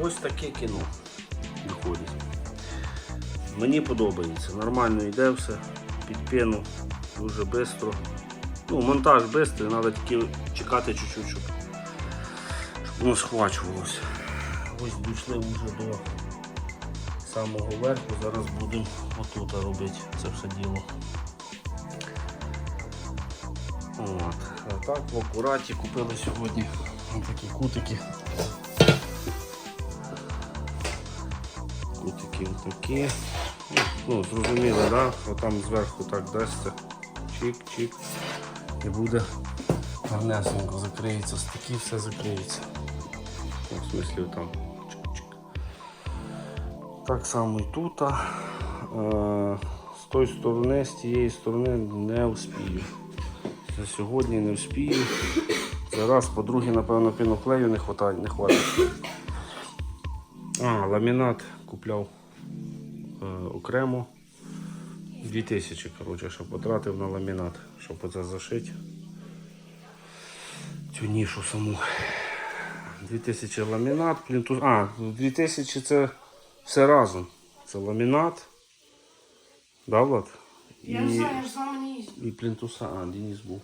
Ось таке кіно виходить. Мені подобається. Нормально йде все, під пену, дуже швидко. Ну, монтаж швидкий, треба тільки чекати чуть-чуть, щоб воно схвачувалося. Ось дійшли вже до самого верху. Зараз будемо отут робити це все діло. От. А так в акураті купили сьогодні такі кутики. Кутики отакі. Ну, ну зрозуміло, да? Отам зверху так дасться. Чик-чик. І буде гарнесенько закриється, стаки все закриється. Ну, В смислі там. Чик-чик. Так само і тут. а. Е, З тої сторони, з тієї сторони не успію. За сьогодні не вспію. Зараз, по-друге, напевно, піноклею не хватає, не хватить. А, ламінат купляв е, окремо. 2000, коротше, що потратив на ламінат, щоб оце зашити. Цю нішу саму. 2000 ламінат, плінтус. А, 2000 це все разом. Це ламінат. Да, Влад? Я не знаю, я ж з вами не їздю. І плінтуса, а, Денис був.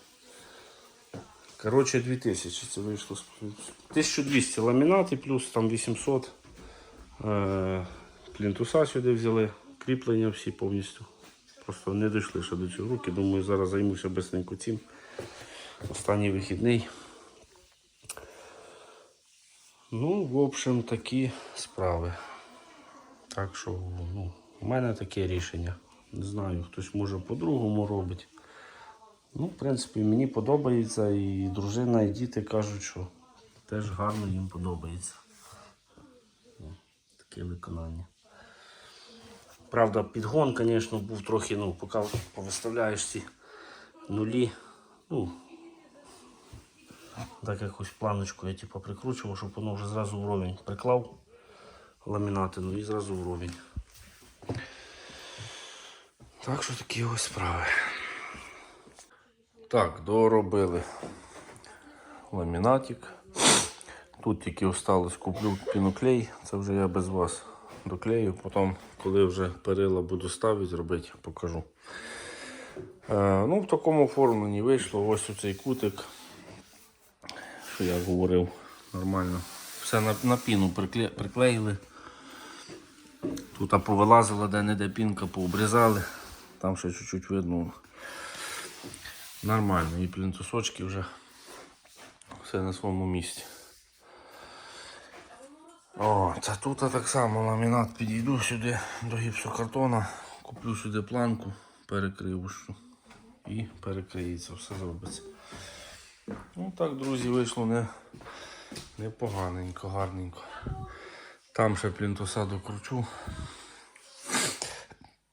Коротше, 2000 це вийшло. з- 1200 ламінат і плюс там 800 е, плінтуса сюди взяли. Кріплення всі повністю. Просто не дійшли ще до цього руки. Думаю, зараз займуся бистренько цим. Останній вихідний. Ну, в общем, такі справи. Так що, ну, у мене таке рішення. Не знаю, хтось може по-другому робить. Ну, в принципі, мені подобається, і дружина, і діти кажуть, що теж гарно їм подобається. Таке виконання. Правда, підгон, звісно, був трохи, ну, поки повиставляєш ці нулі. Ну, так якусь планочку я типу, прикручував, щоб воно вже зразу вровень приклав ламінатину і зразу вровень. Так що такі ось справи. Так, доробили ламінатик. Тут тільки осталось, куплю піноклей, це вже я без вас доклею. Потім, коли вже перила буду ставити, робити, покажу. Е, ну, в такому оформленні вийшло ось цей кутик, що я говорив, нормально. Все на, на піну прикле, приклеїли. Тут повилазила де-не-де пінка, пообрізали. Там ще чуть-чуть видно. Нормально, і плінтусочки вже все на своєму місці. О, це тут так само ламінат підійду сюди до гіпсокартона, куплю сюди планку, перекрившу і перекриється, все зробиться. Ну так, друзі, вийшло не, непоганенько, гарненько. Там ще плінтуса докручу.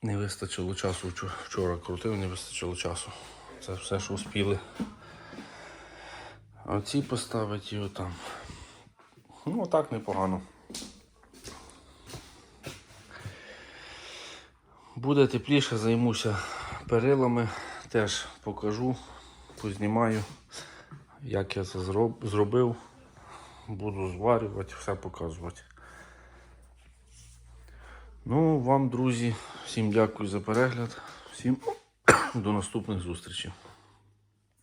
Не вистачило часу вчора крутив, не вистачило часу. Це все, що успіли. А ці поставити і отам. Ну, отак непогано. Буде тепліше, займуся перилами, теж покажу, познімаю, як я це зробив. Буду зварювати, все показувати. Ну, вам, друзі, всім дякую за перегляд. Всім до наступних зустрічей.